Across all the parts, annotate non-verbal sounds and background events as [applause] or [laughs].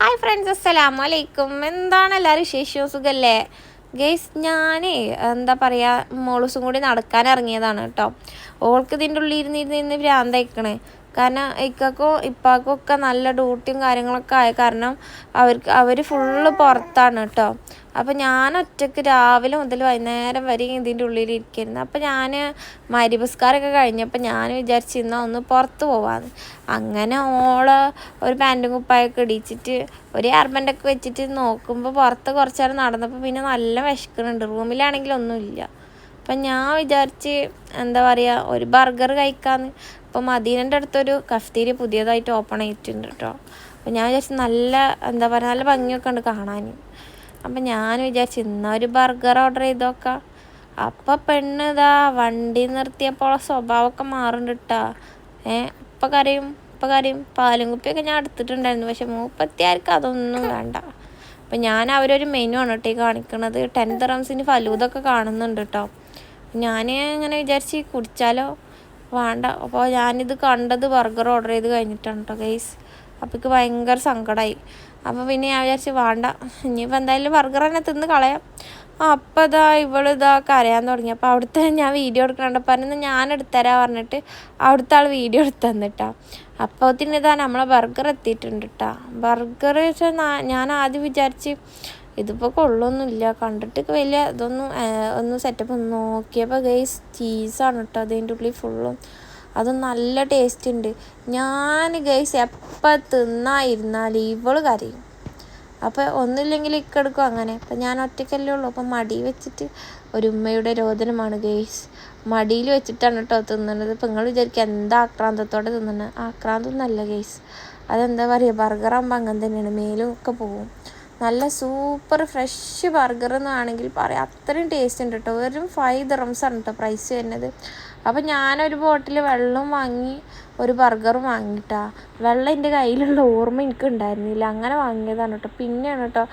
Hi friends അസ്സലാമു അലൈക്കും എന്താണ് എല്ലാവരും വിശേഷവും സുഖല്ലേ? ഗേസ് ഞാനേ എന്താ പറയുക മോളൂസും കൂടി നടക്കാൻ ഇറങ്ങിയതാണ് കേട്ടോ. ഓൾക്ക് ഇതിന്റെ ഉള്ളിൽ ഇരുന്ന് ഇരുന്ന് ഇരുന്ന് ഭ്രാന്തയക്കണേ. കാരണം ഇക്കാക്കും ഇപ്പാക്കും ഒക്കെ നല്ല ഡ്യൂട്ടിയും കാര്യങ്ങളൊക്കെ ആയ കാരണം അവർക്ക് അവർ ഫുള്ള് പുറത്താണ് കേട്ടോ അപ്പോൾ ഞാൻ ഒറ്റയ്ക്ക് രാവിലെ മുതൽ വൈകുന്നേരം വരെ ഇതിന്റെ ഉള്ളിൽ ഇരിക്കുന്നു അപ്പോൾ ഞാൻ മരിപസ്കാരമൊക്കെ കഴിഞ്ഞപ്പോൾ ഞാൻ വിചാരിച്ചിരുന്നാൽ ഒന്ന് പുറത്ത് പോവാന്ന്. അങ്ങനെ ഓൾ ഒരു പാന്റും കുപ്പായൊക്കെ ഇടിച്ചിട്ട് ഒരു അർബന്റൊക്കെ വെച്ചിട്ട് നോക്കുമ്പോൾ പുറത്ത് കുറച്ച് നേരം നടന്നപ്പോൾ പിന്നെ നല്ല വിശക്കുന്നുണ്ട്. റൂമിലാണെങ്കിൽ ഒന്നുമില്ല. അപ്പം ഞാൻ വിചാരിച്ച് എന്താ പറയുക ഒരു ബർഗർ കഴിക്കാമെന്ന് അപ്പോൾ മദീനന്റെ അടുത്തൊരു കഫ്തീരി പുതിയതായിട്ട് ഓപ്പൺ ആയിട്ടുണ്ട് കേട്ടോ അപ്പോൾ ഞാൻ വിചാരിച്ചു നല്ല എന്താ പറയുക നല്ല ഭംഗിയൊക്കെ ഉണ്ട് കാണാൻ. അപ്പം ഞാൻ വിചാരിച്ചു ഇന്നൊരു ബർഗർ ഓർഡർ ചെയ്തോക്കാം. അപ്പം പെണ്ണ് ഇതാ വണ്ടി നിർത്തിയപ്പോൾ സ്വഭാവമൊക്കെ മാറുന്നുണ്ട് കേട്ടോ ഏ ഇപ്പം കരയും ഇപ്പം കരയും. പാലും കുപ്പിയൊക്കെ ഞാൻ എടുത്തിട്ടുണ്ടായിരുന്നു പക്ഷെ മൂപ്പത്തിയാർക്ക് അതൊന്നും വേണ്ട. അപ്പം ഞാൻ അവരൊരു മെനു ആണ് കേട്ടോ ഈ കാണിക്കണത്. ടെൻ റംസിന് ഫലൂതൊക്കെ കാണുന്നുണ്ട് കേട്ടോ ഞാൻ ഇങ്ങനെ വിചാരിച്ച് കുടിച്ചാലോ? വേണ്ട. അപ്പോൾ ഞാനിത് കണ്ടത് ബർഗർ ഓർഡർ ചെയ്ത് കഴിഞ്ഞിട്ടാണ് കേട്ടോ ഗൈസ് അപ്പോൾ എനിക്ക് ഭയങ്കര സങ്കടമായി അപ്പോൾ പിന്നെ ഞാൻ വിചാരിച്ചു വേണ്ട. ഇനിയിപ്പോൾ എന്തായാലും ബർഗർ തന്നെ തിന്ന് കളയാം. അപ്പം ഇതാ ഇവളിതാ കരയാൻ തുടങ്ങി. അപ്പോൾ അവിടുത്തെ ഞാൻ വീഡിയോ എടുക്കണുണ്ട്. പറഞ്ഞു ഞാൻ എടുത്തരാ പറഞ്ഞിട്ട് അവിടുത്തെ ആൾ വീഡിയോ എടുത്ത് തന്നിട്ടാ. അപ്പോൾ ഇതാ നമ്മളെ ബർഗർ എത്തിയിട്ടുണ്ട് കേട്ടോ ബർഗർ വെച്ചാൽ ഞാൻ ആദ്യം വിചാരിച്ച് ഇതിപ്പോൾ കൊള്ളൊന്നുമില്ല. കണ്ടിട്ട് വലിയ ഇതൊന്നും ഒന്ന് സെറ്റപ്പ് ഒന്ന് നോക്കിയപ്പോൾ ഗൈസ് ചീസാണ് കേട്ടോ അതിന്റെ ഉള്ളിൽ ഫുള്ളും അത് നല്ല ടേസ്റ്റ് ഉണ്ട് ഞാൻ ഗൈസ് എപ്പോൾ തിന്നായിരുന്നാൽ ഇവൾ കരയും. അപ്പോൾ ഒന്നുമില്ലെങ്കിൽ ഇക്കെടുക്കും അങ്ങനെ. അപ്പം ഞാൻ ഒറ്റയ്ക്കല്ലേ ഉള്ളൂ. അപ്പം മടി വെച്ചിട്ട് ഒരു ഉമ്മയുടെ രോദനമാണ് ഗെയ്സ് മടിയിൽ വെച്ചിട്ടാണ് കേട്ടോ തിന്നുന്നത് ഇപ്പം നിങ്ങൾ വിചാരിക്കുക എന്താ ആക്രാന്തത്തോടെ തിന്നുന്നത് നല്ല ഗെയ്സ് അതെന്താ പറയുക ബർഗറാകുമ്പോൾ അങ്ങനെ തന്നെയാണ്. മേലും ഒക്കെ പോവും നല്ല സൂപ്പർ ഫ്രഷ് ബർഗർ എന്നാണെങ്കിൽ പറയാം. അത്രയും ടേസ്റ്റ് ഉണ്ട് കേട്ടോ വെറും ഫൈവ് ദിറംസ് ആണ് കേട്ടോ പ്രൈസ് വരുന്നത്. അപ്പോൾ ഞാനൊരു ബോട്ടിൽ വെള്ളം വാങ്ങി ഒരു ബർഗറും വാങ്ങിട്ടാ. വെള്ളം എന്റെ കയ്യിലുള്ള ഓർമ്മ എനിക്ക് ഉണ്ടായിരുന്നില്ല അങ്ങനെ വാങ്ങിയതാണ് കേട്ടോ പിന്നെയാണ് കേട്ടോ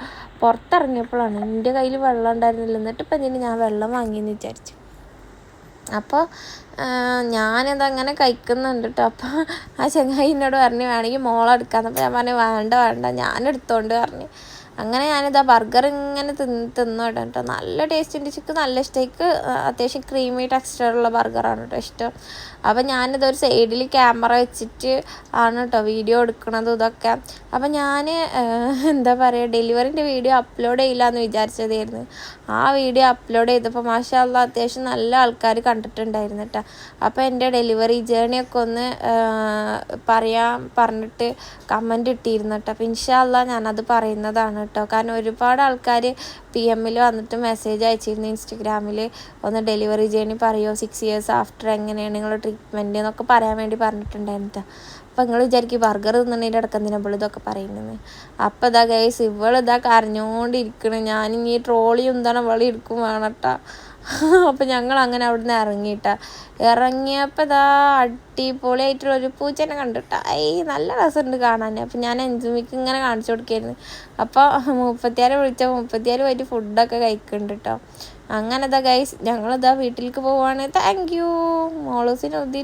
പുറത്തിറങ്ങിയപ്പോഴാണ് എന്റെ കയ്യിൽ വെള്ളം ഉണ്ടായിരുന്നില്ല. എന്നിട്ട് ഇപ്പം എന്തിനു ഞാൻ വെള്ളം വാങ്ങിയെന്ന് വിചാരിച്ചു. അപ്പോൾ ഞാനിതങ്ങനെ കഴിക്കുന്നുണ്ട് കേട്ടോ അപ്പോൾ ആ ചങ്ങായി എന്നോട് പറഞ്ഞു വേണമെങ്കിൽ മോളെടുക്കാമെന്നപ്പോൾ ഞാൻ പറഞ്ഞു വേണ്ട വേണ്ട. ഞാൻ എടുത്തോണ്ട് പറഞ്ഞു. അങ്ങനെ ഞാനിതാ ബർഗർ ഇങ്ങനെ തിന്ന് തിന്നോട്ടെ കേട്ടോ നല്ല ടേസ്റ്റ് ഉണ്ട്. ചിക്ക് നല്ല ഇഷ്ടം. അത്യാവശ്യം ക്രീമി ടെക്സ്ചറുള്ള ബർഗറാണ് കേട്ടോ ഇഷ്ടം. അപ്പം ഞാനിതൊരു സൈഡിൽ ക്യാമറ വെച്ചിട്ട് ആണ് കേട്ടോ വീഡിയോ എടുക്കണത് ഇതൊക്കെ. അപ്പം ഞാൻ എന്താ പറയുക ഡെലിവറിന്റെ വീഡിയോ അപ്ലോഡ് ചെയ്യില്ല എന്ന് വിചാരിച്ചതായിരുന്നു. ആ വീഡിയോ അപ്ലോഡ് ചെയ്തപ്പോൾ മാഷാല്ല അത്യാവശ്യം നല്ല ആൾക്കാർ കണ്ടിട്ടുണ്ടായിരുന്നു കേട്ടോ അപ്പോൾ എന്റെ ഡെലിവറി ജേണിയൊക്കെ ഒന്ന് പറയാൻ പറഞ്ഞിട്ട് കമന്റ് ഇട്ടിരുന്നു കേട്ടോ അപ്പോൾ ഇൻഷാല്ല ഞാനത് പറയുന്നതാണ് കേട്ടോ. കാരണം ഒരുപാട് ആൾക്കാർ പി എമ്മിൽ വന്നിട്ട് മെസ്സേജ് അയച്ചിരുന്നു ഇൻസ്റ്റഗ്രാമിൽ ഒന്ന് ഡെലിവറി ജേണി പറയുമോ സിക്സ് ഇയേഴ്സ് ആഫ്റ്റർ എങ്ങനെയാണ് നിങ്ങളുടെ ട്രീറ്റ്മെന്റ് എന്നൊക്കെ പറയാൻ വേണ്ടി പറഞ്ഞിട്ടുണ്ടായിരുന്നു അപ്പം നിങ്ങൾ വിചാരിക്കും ബർഗർ തിന്നണതിന്റെ ഇടക്കന്തിനപ്പോൾ ഇതൊക്കെ പറയുന്നത് അപ്പോൾ ഇതാ ഗൈസ് ഇവളിതാ കരഞ്ഞുകൊണ്ടിരിക്കണം ഞാനിനി ട്രോളിയും എന്താണ് ഇവളി എടുക്കും വേണട്ടാ [laughs] അപ്പം ഞങ്ങൾ അങ്ങനെ അവിടുന്ന് ഇറങ്ങിയിട്ട. ഇറങ്ങിയപ്പോൾ ഇതാ അടിപൊളിയായിട്ടുള്ള ഒരു പൂച്ചനെ കണ്ടിട്ട. ഐ നല്ല രസമുണ്ട് കാണാൻ അപ്പം ഞാൻ എൻജുമിക്ക് ഇങ്ങനെ കാണിച്ചു കൊടുക്കായിരുന്നു. അപ്പോൾ മുപ്പത്തിയാറ് വിളിച്ച മുപ്പത്തിയാറ് പോയിട്ട് ഫുഡൊക്കെ കഴിക്കുന്നുണ്ട് കേട്ടോ അങ്ങനെ ഇതാ ഗൈസ് ഞങ്ങളിതാ വീട്ടിലേക്ക് പോവാണ്. Thank you മോളൂസിനെ ഒതി